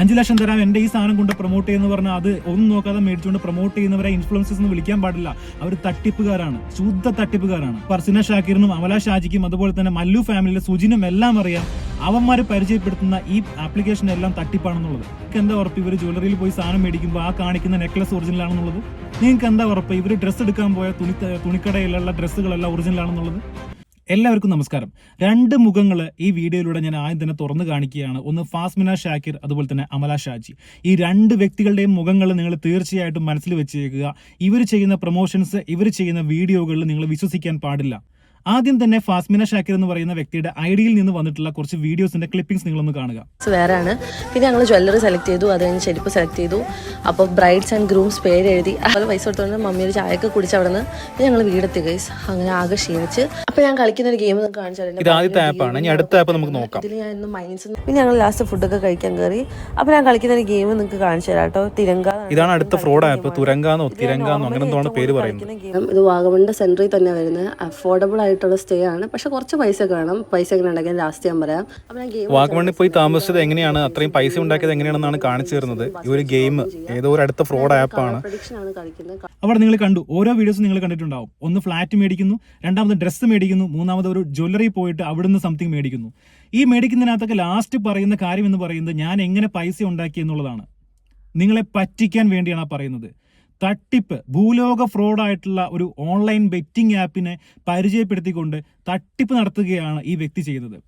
അഞ്ച് ലക്ഷം തരാം എന്റെ ഈ സാധനം കൊണ്ട് പ്രൊമോട്ട് ചെയ്യുന്ന പറഞ്ഞാൽ അത് ഒന്നും നോക്കാതെ മേടിച്ചുകൊണ്ട് പ്രൊമോട്ട് ചെയ്യുന്നവരെ ഇൻഫ്ലുവൻസസ് എന്ന് വിളിക്കാൻ പാടില്ല. അവർ തട്ടിപ്പുകാരാണ് ശുദ്ധ തട്ടിപ്പുകാരാണ്. പർസിന ഷാക്കിറിനും അമല ഷാജിക്കും അതുപോലെ തന്നെ മല്ലു ഫാമിലിയിലെ സുജിനും എല്ലാം അറിയാം അവന്മാർ പരിചയപ്പെടുത്തുന്ന ഈ ആപ്ലിക്കേഷൻ എല്ലാം തട്ടിപ്പാണെന്നുള്ളത്. നിങ്ങൾക്ക് എന്താ ഉറപ്പ്? ഇവർ ജ്വല്ലറിയിൽ പോയി സാധനം മേടിക്കുമ്പോൾ ആ കാണിക്കുന്ന നെക്ലസ് ഒറിജിനൽ ആണെന്നുള്ളത്. നിങ്ങൾക്ക് എന്താ ഉറപ്പ്? ഇവർ ഡ്രസ്സ് എടുക്കാൻ പോയ തുണി തുണിക്കടയിലുള്ള ഡ്രസ്സുകളെല്ലാം ഒറിജിനൽ ആണെന്നുള്ളത്. എല്ലാവർക്കും നമസ്കാരം. രണ്ട് മുഖങ്ങൾ ഈ വീഡിയോയിലൂടെ ഞാൻ ആദ്യം തന്നെ തുറന്നു കാണിക്കുകയാണ്. ഒന്ന് ഫാസ്മിന ഷാക്കിർ അതുപോലെ തന്നെ അമല ഷാജി. ഈ രണ്ട് വ്യക്തികളുടെയും മുഖങ്ങൾ നിങ്ങൾ തീർച്ചയായിട്ടും മനസ്സിൽ വെച്ചേക്കുക. ഇവർ ചെയ്യുന്ന പ്രൊമോഷൻസ് ഇവർ ചെയ്യുന്ന വീഡിയോകളിൽ നിങ്ങൾ വിശ്വസിക്കാൻ പാടില്ല. ആദ്യം തന്നെ ഫാസ്മിന ഷാക്കിർ എന്ന് പറയുന്ന വ്യക്തിയുടെ ഐഡിയിൽ നിന്ന് വന്നിട്ടുള്ള കുറച്ച് വീഡിയോസിന്റെ ക്ലിപ്പിംഗ്സ് നിങ്ങളൊന്ന് കാണുക. വേറെയാണ്. ആണ് പിന്നെ ഞങ്ങൾ ജ്വല്ലറി സെലക്ട് ചെയ്തു അത് കഴിഞ്ഞ് ചെരുപ്പ് സെലക്ട് ചെയ്തു. അപ്പോൾ ബ്രൈഡ്സ് ആൻഡ് ഗ്രൂംസ് പേര് എഴുതി അതുപോലെ പൈസ കൊടുത്തോണ്ട് മമ്മി ഒരു ചായയൊക്കെ കുടിച്ച് അവിടെ നിന്ന് ഞങ്ങൾ വീടെത്തി ഗൈസ് അങ്ങനെ ആകെ ക്ഷീണിച്ച്. അപ്പോൾ ഞാൻ കളിക്കുന്ന ഒരു ഗെയിം ഇത് ആദ്യത്തെ ആപ്പാണ് ഇനി അടുത്ത ആപ്പ് നമുക്ക് നോക്കാം. ഇതിൽ ഞാൻ ഇന്ന് മൈൻസ് പിന്നെ ഞങ്ങൾ ലാസ്റ്റ് ഫുഡൊക്കെ കഴിക്കാൻ കയറി അപ്പോൾ ഞാൻ കളിക്കുന്ന ഒരു ഗെയിം നിങ്ങൾക്ക് കാണിച്ചു തരാം കേട്ടോ. തിരങ്ക ഇതാണ് അടുത്ത ഫ്രോഡ് ആപ്പ് തുരങ്കാന്നോ തിരങ്കാന്നോ അങ്ങനെ എന്തോ പേര് പറയുന്നത്. ഗെയിം ഇത് വാഗമണിന്റെ സെന്ററിൽ തന്നെ വരുന്നത്. അഫോർഡബിൾ ആയിട്ടുള്ള സ്റ്റേ ആണ്. പക്ഷെ കുറച്ച് പൈസ കാണും. വേണം പൈസ എങ്ങനെ ഉണ്ടെങ്കിൽ ലാസ്റ്റ് ഞാൻ പറയാം. അപ്പോൾ ഞാൻ ഗെയിം വാഗമണ്ണിൽ പോയി താമസിച്ചത് എങ്ങനെയാണ്? അത്രയും പൈസ ഉണ്ടാക്കിയത് എങ്ങനെയാണെന്നാണ് കാണിച്ചു തരുന്നത്. ഈ ഒരു ഗെയിം ഏതോ ഒരു അടുത്ത ഫ്രോഡ് ആപ്പാണ് പ്രഡിക്ഷൻ ആണ്. അവിടെ നിങ്ങൾ കണ്ടു. ഓരോ വീഡിയോസും നിങ്ങൾ കണ്ടിട്ടുണ്ടാവും. ഒന്ന് ഫ്ലാറ്റ് മേടിക്കുന്നു രണ്ടാമത് ഡ്രസ്സ് മേടിക്കുന്നു മൂന്നാമത് ഒരു ജ്വല്ലറി പോയിട്ട് അവിടുന്ന് സംതിങ് മേടിക്കുന്നു. ഈ മേടിക്കുന്നതിനകത്തൊക്കെ ലാസ്റ്റ് പറയുന്ന കാര്യം എന്ന് പറയുന്നത് ഞാൻ എങ്ങനെ പൈസ ഉണ്ടാക്കി എന്നുള്ളതാണ്. നിങ്ങളെ പറ്റിക്കാൻ വേണ്ടിയാണ് ആ പറയുന്നത്. തട്ടിപ്പ് ഭൂലോക ഫ്രോഡായിട്ടുള്ള ഒരു ഓൺലൈൻ ബെറ്റിംഗ് ആപ്പിനെ പരിചയപ്പെടുത്തിക്കൊണ്ട് തട്ടിപ്പ് നടത്തുകയാണ് ഈ വ്യക്തി ചെയ്യുന്നത്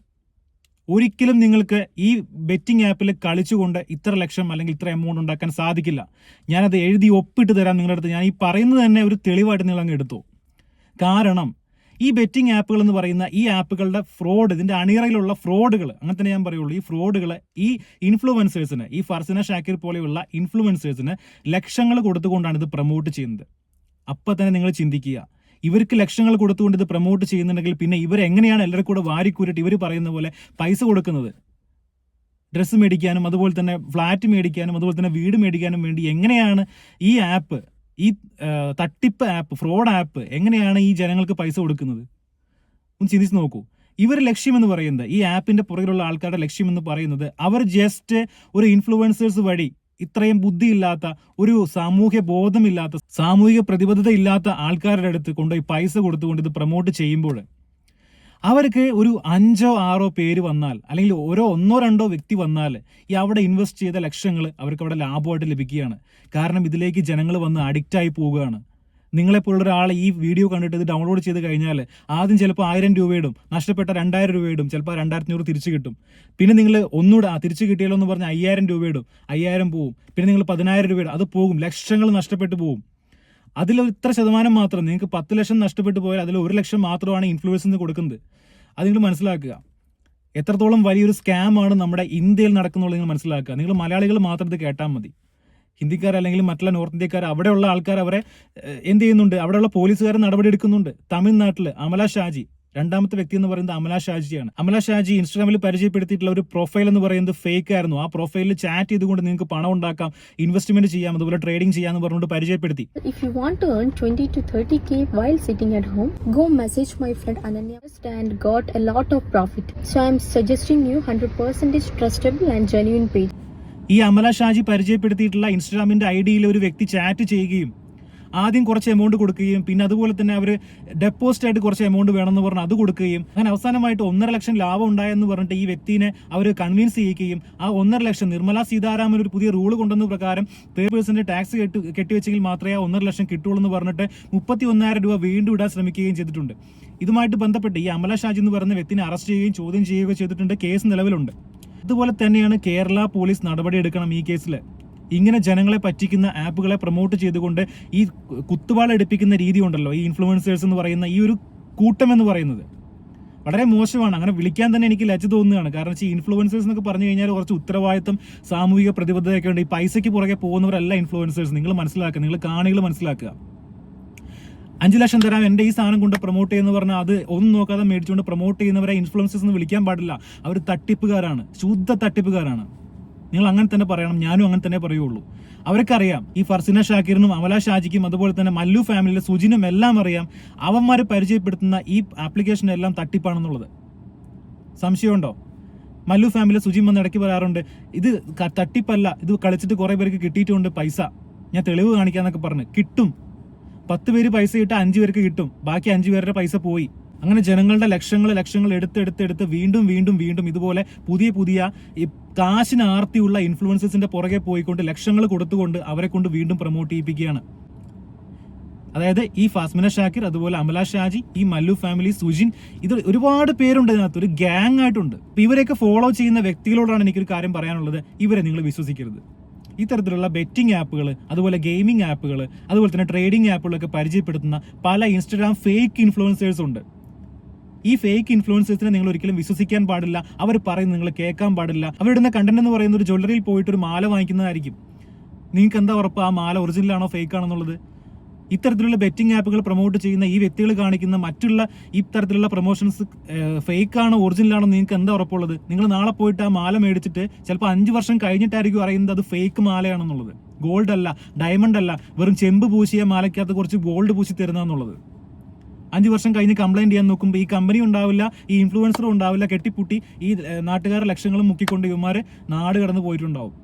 ഒരിക്കലും നിങ്ങൾക്ക് ഈ ബെറ്റിംഗ് ആപ്പിൽ കളിച്ചുകൊണ്ട് ഇത്ര ലക്ഷം അല്ലെങ്കിൽ ഇത്ര എമൗണ്ട് ഉണ്ടാക്കാൻ സാധിക്കില്ല. ഞാനത് എഴുതി ഒപ്പിട്ട് തരാം നിങ്ങളുടെ അടുത്ത്. ഞാൻ ഈ പറയുന്നത് തന്നെ ഒരു തെളിവായിട്ട് നിങ്ങൾ അങ്ങ് എടുത്തു. കാരണം ഈ ബെറ്റിംഗ് ആപ്പുകൾ എന്ന് പറയുന്ന ഈ ആപ്പുകളുടെ ഫ്രോഡ് ഇതിന്റെ അണിയറയിലുള്ള ഫ്രോഡുകൾ അങ്ങനെ തന്നെ ഞാൻ പറയുള്ളൂ. ഈ ഫ്രോഡുകൾ ഈ ഇൻഫ്ലുവൻസേഴ്സിന് ഈ ഫർസന ഷാക്കിർ പോലെയുള്ള ഇൻഫ്ലുവൻസേഴ്സിന് ലക്ഷങ്ങൾ കൊടുത്തുകൊണ്ടാണ് ഇത് പ്രൊമോട്ട് ചെയ്യുന്നത്. അപ്പം തന്നെ നിങ്ങൾ ചിന്തിക്കുക. ഇവർക്ക് ലക്ഷങ്ങൾ കൊടുത്തുകൊണ്ട് ഇത് പ്രൊമോട്ട് ചെയ്യുന്നുണ്ടെങ്കിൽ പിന്നെ ഇവരെങ്ങനെയാണ് എല്ലാവരും കൂടെ വാരിക്കൂരിട്ട് ഇവർ പറയുന്ന പോലെ പൈസ കൊടുക്കുന്നത്? ഡ്രസ്സ് മേടിക്കാനും അതുപോലെ തന്നെ ഫ്ലാറ്റ് മേടിക്കാനും അതുപോലെ തന്നെ വീട് മേടിക്കാനും വേണ്ടി എങ്ങനെയാണ് ഈ ആപ്പ് ഈ തട്ടിപ്പ് ആപ്പ് ഫ്രോഡ് ആപ്പ് എങ്ങനെയാണ് ഈ ജനങ്ങൾക്ക് പൈസ കൊടുക്കുന്നത്? ഒന്ന് ചിന്തിച്ച് നോക്കൂ. ഇവർ ലക്ഷ്യമെന്ന് പറയുന്നത് ഈ ആപ്പിന്റെ പുറകിലുള്ള ആൾക്കാരുടെ ലക്ഷ്യം എന്ന് പറയുന്നത് അവർ ജസ്റ്റ് ഒരു ഇൻഫ്ലുവൻസേഴ്സ് വഴി ഇത്രയും ബുദ്ധിയില്ലാത്ത ഒരു സാമൂഹ്യ ബോധമില്ലാത്ത സാമൂഹിക പ്രതിബദ്ധത ഇല്ലാത്ത ആൾക്കാരുടെ അടുത്ത് കൊണ്ടുപോയി പൈസ കൊടുത്തുകൊണ്ട് ഇത് പ്രൊമോട്ട് ചെയ്യുമ്പോൾ അവർക്ക് ഒരു അഞ്ചോ ആറോ പേര് വന്നാൽ അല്ലെങ്കിൽ ഓരോ ഒന്നോ രണ്ടോ വ്യക്തി വന്നാൽ ഈ അവിടെ ഇൻവെസ്റ്റ് ചെയ്ത ലക്ഷങ്ങൾ അവർക്ക് അവിടെ ലാഭമായിട്ട് ലഭിക്കുകയാണ്. കാരണം ഇതിലേക്ക് ജനങ്ങൾ വന്ന് അഡിക്റ്റ് ആയി പോവുകയാണ്. നിങ്ങളെപ്പോലുള്ള ഒരാൾ ഈ വീഡിയോ കണ്ടിട്ട് ഇത് ഡൗൺലോഡ് ചെയ്ത് കഴിഞ്ഞാൽ ആദ്യം ചിലപ്പോൾ ആയിരം രൂപയിടും നഷ്ടപ്പെട്ട രണ്ടായിരം രൂപയിടും ചിലപ്പോൾ രണ്ടായിരത്തിനൂറ് തിരിച്ചു കിട്ടും. പിന്നെ നിങ്ങൾ ഒന്നുകൂടെ തിരിച്ചു കിട്ടിയാലോ എന്ന് പറഞ്ഞാൽ അയ്യായിരം രൂപയിടും അയ്യായിരം പോവും. പിന്നെ നിങ്ങൾ പതിനായിരം രൂപയിടും അത് പോകും ലക്ഷങ്ങൾ നഷ്ടപ്പെട്ടു പോകും അതിൽ ഇത്ര ശതമാനം മാത്രം നിങ്ങൾക്ക് പത്ത് ലക്ഷം നഷ്ടപ്പെട്ടു പോയാൽ അതിൽ ഒരു ലക്ഷം മാത്രമാണ് ഇൻഫ്ലുവൻസ് കൊടുക്കുന്നത്. അത് നിങ്ങൾ മനസ്സിലാക്കുക. എത്രത്തോളം വലിയൊരു സ്കാമാണ് നമ്മുടെ ഇന്ത്യയിൽ നടക്കുന്നുള്ളത് നിങ്ങൾ മനസ്സിലാക്കുക. നിങ്ങൾ മലയാളികൾ മാത്രം ഇത് കേട്ടാൽ മതി. ഹിന്ദിക്കാർ അല്ലെങ്കിൽ മറ്റുള്ള നോർത്ത് ഇന്ത്യക്കാർ അവിടെയുള്ള ആൾക്കാർ അവരെ എന്ത് ചെയ്യുന്നുണ്ട്? അവിടെയുള്ള പോലീസുകാർ നടപടി എടുക്കുന്നുണ്ട് തമിഴ്നാട്ടിൽ അമല ഷാജി രണ്ടാമത്തെ വ്യക്തി എന്ന് പറയുന്നത് അമല ഷാജിയാണ് അമല ഷാജി ഇൻസ്റ്റാഗ്രാമിൽ പരിചയപ്പെടുത്തിയിട്ടുള്ള ഒരു പ്രൊഫൈൽ എന്ന് പറയുന്നത് ഫേക്ക് ആയിരുന്നു ആ പ്രൊഫൈലിൽ ചാറ്റ് ചെയ്തുകൊണ്ട് നിങ്ങൾക്ക് പണം ഉണ്ടാക്കാം ഇൻവെസ്റ്റ്മെന്റ് ചെയ്യാം അതുപോലെ ട്രേഡിംഗ് ചെയ്യാമെന്ന് പറഞ്ഞുകൊണ്ട് പരിചയപ്പെടുത്തി If you want to earn 20 to 30k while sitting at home, go message my friend Ananya and got a lot of profit. So I'm suggesting you 100% trustable and genuine page. ഈ അമല ഷാജി പരിചയപ്പെടുത്തിയിട്ടുള്ള ഇൻസ്റ്റാഗ്രാമിന്റെ ഐഡിയിൽ ഡിയിൽ ഒരു വ്യക്തി chat ചെയ്യുകയും ആദ്യം കുറച്ച് amount കൊടുക്കുകയും പിന്നെ അതുപോലെ തന്നെ അവർ ഡെപ്പോസിറ്റ് ആയിട്ട് കുറച്ച് എമൗണ്ട് വേണമെന്ന് പറഞ്ഞ് അത് കൊടുക്കുകയും അങ്ങനെ അവസാനമായിട്ട് ഒന്നര ലക്ഷം ലാഭം ഉണ്ടായെന്ന് പറഞ്ഞിട്ട് ഈ വ്യക്തിനെ അവർ കൺവിൻസ് ചെയ്യിക്കുകയും ആ ഒന്നര ലക്ഷം നിർമ്മല സീതാരാമൻ ഒരു പുതിയ റൂൾ കൊണ്ടുവന്ന പ്രകാരം തേർഡ് പേഴ്സൺ ടാക്സ് കെട്ടി കെട്ടിവെച്ചെങ്കിൽ മാത്രമേ ആ ഒന്നര ലക്ഷം കിട്ടുള്ളൂ എന്ന് പറഞ്ഞിട്ട് മുപ്പത്തി ഒന്നായിരം രൂപ വീണ്ടും ഇടാൻ ശ്രമിക്കുകയും ചെയ്തിട്ടുണ്ട്. ഇതുമായിട്ട് ബന്ധപ്പെട്ട് ഈ അമല ഷാജി എന്ന് പറയുന്ന വ്യക്തിനെ അറസ്റ്റ് ചെയ്യുകയും ചോദ്യം ചെയ്യുകയും ചെയ്തിട്ടുണ്ട് കേസ് നിലവിലുണ്ട്. അതുപോലെ തന്നെയാണ് കേരള പോലീസ് നടപടി എടുക്കണം ഈ കേസിൽ ഇങ്ങനെ ജനങ്ങളെ പറ്റിക്കുന്ന ആപ്പുകളെ പ്രൊമോട്ട് ചെയ്തുകൊണ്ട് ഈ കുത്തുവാള എടുപ്പിക്കുന്ന രീതി ഉണ്ടല്ലോ ഈ ഇൻഫ്ലുവൻസേഴ്സ് എന്ന് പറയുന്ന ഈ ഒരു കൂട്ടം എന്ന് പറയുന്നത്. വളരെ മോശമാണ്. അങ്ങനെ വിളിക്കാൻ തന്നെ എനിക്ക് ലജ്ജ തോന്നുകയാണ്. കാരണം വെച്ചാൽ ഇൻഫ്ലുവൻസേഴ്സ് എന്നൊക്കെ പറഞ്ഞു കഴിഞ്ഞാൽ കുറച്ച് ഉത്തരവാദിത്തം സാമൂഹിക പ്രതിബദ്ധതയൊക്കെ ഉണ്ട്. ഈ പൈസയ്ക്ക് പുറകെ പോകുന്നവരല്ല ഇൻഫ്ലുവൻസേഴ്സ് നിങ്ങൾ മനസ്സിലാക്കുക. നിങ്ങൾ കാണികൾ മനസ്സിലാക്കുക. അഞ്ച് ലക്ഷം തരാം. എന്റെ ഈ സാധനം കൊണ്ട് പ്രൊമോട്ട് ചെയ്യുന്ന പറഞ്ഞാൽ അത് ഒന്നും നോക്കാതെ മേടിച്ചുകൊണ്ട് പ്രൊമോട്ട് ചെയ്യുന്നവരെ ഇൻഫ്ലുവൻസേഴ്സ് എന്ന് വിളിക്കാൻ പാടില്ല. അവർ തട്ടിപ്പുകാരാണ്. ശുദ്ധ തട്ടിപ്പുകാരാണ്. നിങ്ങൾ അങ്ങനെ തന്നെ പറയണം ഞാനും അങ്ങനെ തന്നെ പറയുള്ളൂ. അവർക്കറിയാം ഈ ഫർസിന ഷാക്കിറിനും അമല ഷാജിക്കും അതുപോലെ തന്നെ മല്ലു ഫാമിലിയിലെ സുജിനും എല്ലാം അറിയാം അവന്മാർ പരിചയപ്പെടുത്തുന്ന ഈ ആപ്ലിക്കേഷൻ എല്ലാം തട്ടിപ്പാണെന്നുള്ളത്. സംശയമുണ്ടോ? മല്ലു ഫാമിലി സുജിൻ വന്ന് ഇടയ്ക്ക് പറയാറുണ്ട് ഇത് തട്ടിപ്പല്ല ഇത് കളിച്ചിട്ട് കുറേ പേർക്ക് കിട്ടിയിട്ടുണ്ട് പൈസ. ഞാൻ തെളിവ് കാണിക്കാന്നൊക്കെ പറഞ്ഞ് കിട്ടും. പത്ത് പേര് പൈസ ഇട്ട് അഞ്ച് പേർക്ക് കിട്ടും. ബാക്കി അഞ്ച് പേരുടെ പൈസ പോയി. അങ്ങനെ ജനങ്ങളുടെ ലക്ഷങ്ങൾ ലക്ഷങ്ങൾ എടുത്തെടുത്തെടുത്ത് വീണ്ടും വീണ്ടും വീണ്ടും ഇതുപോലെ പുതിയ പുതിയ ഈ കാശിന് ആർത്തിയുള്ള ഇൻഫ്ലുവൻസസിന്റെ പുറകെ പോയിക്കൊണ്ട് ലക്ഷങ്ങൾ കൊടുത്തുകൊണ്ട് അവരെ കൊണ്ട് വീണ്ടും പ്രൊമോട്ട് ചെയ്യിപ്പിക്കുകയാണ്. അതായത് ഈ ഫാസ്മിന ഷാക്കിർ അതുപോലെ അമല ഷാജി ഈ മല്ലു ഫാമിലി സുജിൻ ഇത് ഒരുപാട് പേരുണ്ട് ഇതിനകത്ത്. ഒരു ഗ്യാങ് ആയിട്ടുണ്ട്. ഇപ്പം ഇവരെയൊക്കെ ഫോളോ ചെയ്യുന്ന വ്യക്തികളോടാണ് എനിക്കൊരു കാര്യം പറയാനുള്ളത്. ഇവരെ നിങ്ങൾ വിശ്വസിക്കരുത്. ഇത്തരത്തിലുള്ള ബെറ്റിംഗ് ആപ്പുകൾ അതുപോലെ ഗെയിമിംഗ് ആപ്പുകൾ അതുപോലെ തന്നെ ട്രേഡിംഗ് ആപ്പുകളൊക്കെ പരിചയപ്പെടുത്തുന്ന പല ഇൻസ്റ്റഗ്രാം ഫേക്ക് ഇൻഫ്ലുവൻസേഴ്സ് ഉണ്ട്. ഈ ഫേക്ക് ഇൻഫ്ലുവൻസേഴ്സിനെ നിങ്ങൾ ഒരിക്കലും വിശ്വസിക്കാൻ പാടില്ല. അവർ പറയുന്നത് നിങ്ങൾ കേൾക്കാൻ പാടില്ല. അവരിടുന്ന കണ്ടന്റ് എന്ന് പറയുന്ന ഒരു ജ്വല്ലറിയിൽ പോയിട്ട് ഒരു മാല വാങ്ങിക്കുന്നതായിരിക്കും. നിങ്ങൾക്ക് എന്താ ഉറപ്പ്? ആ മാല ഒറിജിനലാണോ ഫേക്ക് ആണെന്നുള്ളത്? ഇത്തരത്തിലുള്ള ബെറ്റിംഗ് ആപ്പുകൾ പ്രൊമോട്ട് ചെയ്യുന്ന ഈ വ്യക്തികൾ കാണിക്കുന്ന മറ്റുള്ള ഇത്തരത്തിലുള്ള പ്രൊമോഷൻസ് ഫേക്കാണോ ഒറിജിനലാണോ നിങ്ങൾക്ക് എന്താ ഉറപ്പുള്ളത്? നിങ്ങൾ നാളെ പോയിട്ട് ആ മാല മേടിച്ചിട്ട് ചിലപ്പോൾ അഞ്ച് വർഷം കഴിഞ്ഞിട്ടായിരിക്കും അറിയുന്നത് അത് ഫേക്ക് മാലയാണെന്നുള്ളത്. ഗോൾഡ് അല്ല ഡയമണ്ട് അല്ല വെറും ചെമ്പ് പൂശിയ മാലയ്ക്കകത്ത് കുറച്ച് ഗോൾഡ് പൂശി തരുന്നതെന്നുള്ളത്. അഞ്ച് വർഷം കഴിഞ്ഞ് കംപ്ലൈന്റ് ചെയ്യാൻ നോക്കുമ്പോൾ ഈ കമ്പനി ഉണ്ടാവില്ല ഈ ഇൻഫ്ലുവൻസറും ഉണ്ടാവില്ല കെട്ടിപ്പൂട്ടി ഈ നാട്ടുകാരുടെ ലക്ഷങ്ങളും മുക്കിക്കൊണ്ട് ഇവന്മാർ നാട് കടന്നു പോയിട്ടുണ്ടാവും.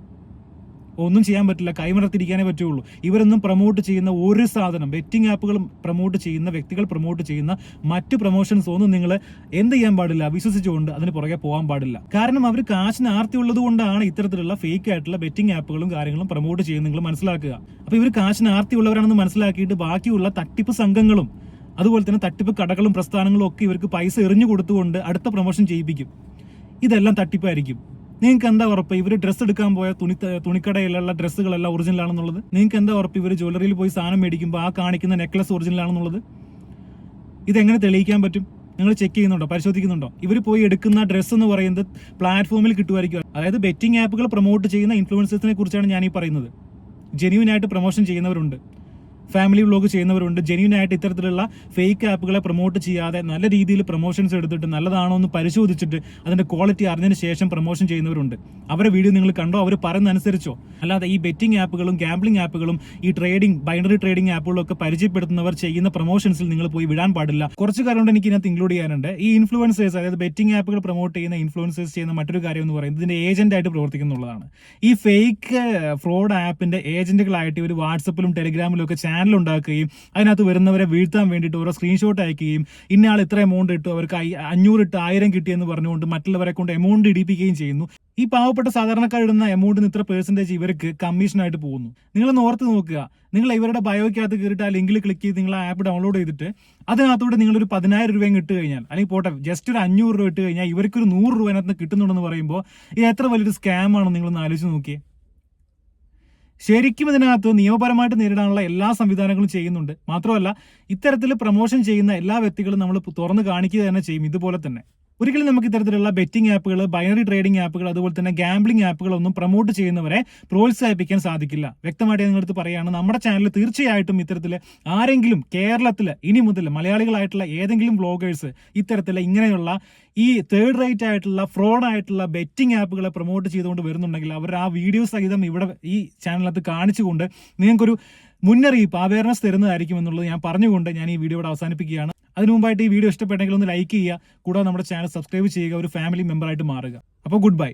ഒന്നും ചെയ്യാൻ പറ്റില്ല കൈമറത്തിരിക്കാനേ പറ്റുള്ളൂ. ഇവരൊന്നും പ്രൊമോട്ട് ചെയ്യുന്ന ഒരു സാധനം ബെറ്റിംഗ് ആപ്പുകൾ പ്രൊമോട്ട് ചെയ്യുന്ന വ്യക്തികൾ പ്രൊമോട്ട് ചെയ്യുന്ന മറ്റ് പ്രൊമോഷൻസ് ഒന്നും നിങ്ങൾ എന്ത് ചെയ്യാൻ പാടില്ല വിശ്വസിച്ചുകൊണ്ട് അതിന് പുറകെ പോകാൻ പാടില്ല. കാരണം അവർ കാശിന് ആർത്തി കൊണ്ടാണ് ഇത്തരത്തിലുള്ള ഫേക്ക് ആയിട്ടുള്ള ബെറ്റിംഗ് ആപ്പുകളും കാര്യങ്ങളും പ്രൊമോട്ട് ചെയ്യുന്നത് നിങ്ങൾ മനസ്സിലാക്കുക. അപ്പോൾ ഇവർ കാശിന് ആർത്തി ഉള്ളവരാണെന്ന് മനസ്സിലാക്കിയിട്ട് ബാക്കിയുള്ള തട്ടിപ്പ് സംഘങ്ങളും അതുപോലെ തന്നെ തട്ടിപ്പ് കടകളും പ്രസ്ഥാനങ്ങളും ഒക്കെ ഇവർക്ക് പൈസ എറിഞ്ഞു കൊടുത്തുകൊണ്ട് അടുത്ത പ്രൊമോഷൻ ചെയ്യിപ്പിക്കും. ഇതെല്ലാം തട്ടിപ്പായിരിക്കും. നിങ്ങൾക്ക് എന്താ ഉറപ്പ്? ഇവർ ഡ്രസ്സ് എടുക്കാൻ പോയ തുണി തുണിക്കടയിലുള്ള ഡ്രസ്സുകളെല്ലാം ഒറിജിനൽ ആണെന്നുള്ളത്? നിങ്ങൾക്ക് എന്താ ഉറപ്പ്? ഇവർ ജ്വല്ലറിയിൽ പോയി സാധനം മേടിക്കുമ്പോൾ ആ കാണിക്കുന്ന നെക്ലസ് ഒറിജിനൽ ആണെന്നുള്ളത്? ഇതെങ്ങനെ തെളിയിക്കാൻ പറ്റും? നിങ്ങൾ ചെക്ക് ചെയ്യുന്നുണ്ടോ? പരിശോധിക്കുന്നുണ്ടോ? ഇവർ പോയി എടുക്കുന്ന ഡ്രസ്സ് എന്ന് പറയുന്നത് പ്ലാറ്റ്ഫോമിൽ കിട്ടുമായിരിക്കും. അതായത് ബെറ്റിംഗ് ആപ്പുകൾ പ്രൊമോട്ട് ചെയ്യുന്ന ഇൻഫ്ലുവൻസേഴ്സിനെ കുറിച്ചാണ് ഞാൻ ഈ പറയുന്നത് ജെന്യൂൻ പ്രൊമോഷൻ ചെയ്യുന്നവരുണ്ട്. ഫാമിലി വ്ലോഗ് ചെയ്യുന്നവരുണ്ട്. ജെന്യൂൻ ആയിട്ട് ഇത്തരത്തിലുള്ള ഫേക്ക് ആപ്പുകളെ പ്രൊമോട്ട് ചെയ്യാതെ നല്ല രീതിയിൽ പ്രൊമോഷൻസ് എടുത്തിട്ട് നല്ലതാണോ എന്ന് പരിശോധിച്ചിട്ട് അതിന്റെ ക്വാളിറ്റി അറിഞ്ഞതിന് ശേഷം പ്രൊമോഷൻ ചെയ്യുന്നവരുണ്ട്. അവരെ വീഡിയോ നിങ്ങൾ കണ്ടോ? അവർ അനുസരിച്ചോ അല്ലാതെ ഈ ബെറ്റിംഗ് ആപ്പുകളും ഗാംബ്ലിംഗ് ആപ്പുകളും ഈ ട്രേഡിംഗ് ബൈനറി ട്രേഡിംഗ് ആപ്പുകളൊക്കെ പരിചയപ്പെടുത്തുന്നവർ ചെയ്യുന്ന പ്രൊമോഷൻസിൽ നിങ്ങൾ പോയി വിടാൻ പാടില്ല. കുറച്ച് കാര്യം കൊണ്ട് എനിക്ക് ഇതിനകത്ത് ഇൻക്ലൂഡ് ചെയ്യാനുണ്ട്. ഈ ഇൻഫ്ലുവൻസേഴ്സ് അതായത് ബെറ്റിംഗ് ആപ്പുകൾ പ്രൊമോട്ട് ചെയ്യുന്ന ഇൻഫ്ലുവൻസേഴ്സ് ചെയ്യുന്ന മറ്റൊരു കാര്യം എന്ന് പറയുന്നത് ഇതിന്റെ ഏജന്റ് ആയിട്ട് പ്രവർത്തിക്കുന്നുള്ളതാണ്. ഈ ഫേക്ക് ഫ്രോഡ് ആപ്പിന്റെ ഏജന്റുകളായിട്ട് ഇവർ വാട്സപ്പിലും ടെലിഗ്രാമിലും ഒക്കെ ഉണ്ടാക്കുകയും അതിനകത്ത് വരുന്നവരെ വീഴ്ത്താൻ വേണ്ടിയിട്ട് ഓരോ സ്ക്രീൻഷോട്ട് അയക്കുകയും ഇന്നയാൾ ഇത്ര എമൗണ്ട് ഇട്ടു അവർക്ക് അഞ്ഞൂറ് ഇട്ട് ആയിരം കിട്ടിയെന്ന് പറഞ്ഞുകൊണ്ട് മറ്റുള്ളവരെ കൊണ്ട് എമൗണ്ട് ഇടിപ്പിക്കുകയും ചെയ്യുന്നു. ഈ പാവപ്പെട്ട സാധാരണക്കാരിടുന്ന എമൗണ്ടിന് ഇത്ര പേഴ്സന്റേജ് ഇവർക്ക് കമ്മീഷനായിട്ട് പോകുന്നു. നിങ്ങളൊന്ന് ഓർത്ത് നോക്കുക. നിങ്ങൾ ഇവരുടെ ബയോയ്ക്കകത്ത് കയറിയിട്ട് ആ ലിങ്കിൽ ക്ലിക്ക് ചെയ്ത് നിങ്ങൾ ആ ആപ്പ് ഡൗൺലോഡ് ചെയ്തിട്ട് അതിനകത്തോടെ നിങ്ങളൊരു പതിനായിരം രൂപയും ഇട്ട് കഴിഞ്ഞാൽ അല്ലെങ്കിൽ പോട്ടെ ജസ്റ്റ് ഒരു അഞ്ഞൂറ് രൂപ ഇട്ട് കഴിഞ്ഞാൽ ഇവർക്കൊരു നൂറ് രൂപ അതിനകത്ത് കിട്ടുന്നുണ്ടെന്ന് പറയുമ്പോൾ ഇത് എത്ര വലിയൊരു സ്കാം നിങ്ങളൊന്ന് ആലോചിച്ച് നോക്കിയേ. ശരിക്കും ഇതിനകത്ത് നിയമപരമായിട്ട് നേരിടാനുള്ള എല്ലാ സംവിധാനങ്ങളും ചെയ്യുന്നുണ്ട്. മാത്രമല്ല ഇത്തരത്തിൽ പ്രമോഷൻ ചെയ്യുന്ന എല്ലാ വ്യക്തികളും നമ്മൾ തുറന്നു കാണിക്കുക തന്നെ ചെയ്യും. ഇതുപോലെ തന്നെ. ഒരിക്കലും നമുക്ക് ഇത്തരത്തിലുള്ള ബെറ്റിംഗ് ആപ്പുകൾ ബൈനറി ട്രേഡിംഗ് ആപ്പുകൾ അതുപോലെ തന്നെ ഗാംബ്ലിംഗ് ആപ്പുകളൊന്നും പ്രൊമോട്ട് ചെയ്യുന്നവരെ പ്രോത്സാഹിപ്പിക്കാൻ സാധിക്കില്ല. വ്യക്തമായിട്ട് നിങ്ങളടുത്ത് പറയുകയാണ് നമ്മുടെ ചാനൽ തീർച്ചയായിട്ടും ഇത്തരത്തിൽ ആരെങ്കിലും കേരളത്തിൽ ഇനി മുതൽ മലയാളികളായിട്ടുള്ള ഏതെങ്കിലും ബ്ലോഗേഴ്സ് ഇത്തരത്തിൽ ഇങ്ങനെയുള്ള ഈ തേർഡ് റേറ്റ് ആയിട്ടുള്ള ഫ്രോഡ് ആയിട്ടുള്ള ബെറ്റിംഗ് ആപ്പുകളെ പ്രൊമോട്ട് ചെയ്തുകൊണ്ട് വരുന്നുണ്ടെങ്കിൽ അവർ ആ വീഡിയോ സഹിതം ഇവിടെ ഈ ചാനലിനകത്ത് കാണിച്ചുകൊണ്ട് നിങ്ങൾക്കൊരു മുന്നറിയിപ്പ് അവയർനെസ് തരുന്നതായിരിക്കും എന്നുള്ളത് ഞാൻ പറഞ്ഞുകൊണ്ട് ഞാൻ ഈ വീഡിയോ ഇവിടെ അവസാനിപ്പിക്കുകയാണ്. അതിനു മുമ്പായിട്ട് ഈ വീഡിയോ ഇഷ്ടപ്പെട്ടെങ്കിൽ ഒന്ന് ലൈക്ക് ചെയ്യുക. കൂടാതെ നമ്മുടെ ചാനൽ സബ്സ്ക്രൈബ് ചെയ്യുക. ഒരു ഫാമിലി മെമ്പറായിട്ട് മാറുക. അപ്പോൾ ഗുഡ് ബൈ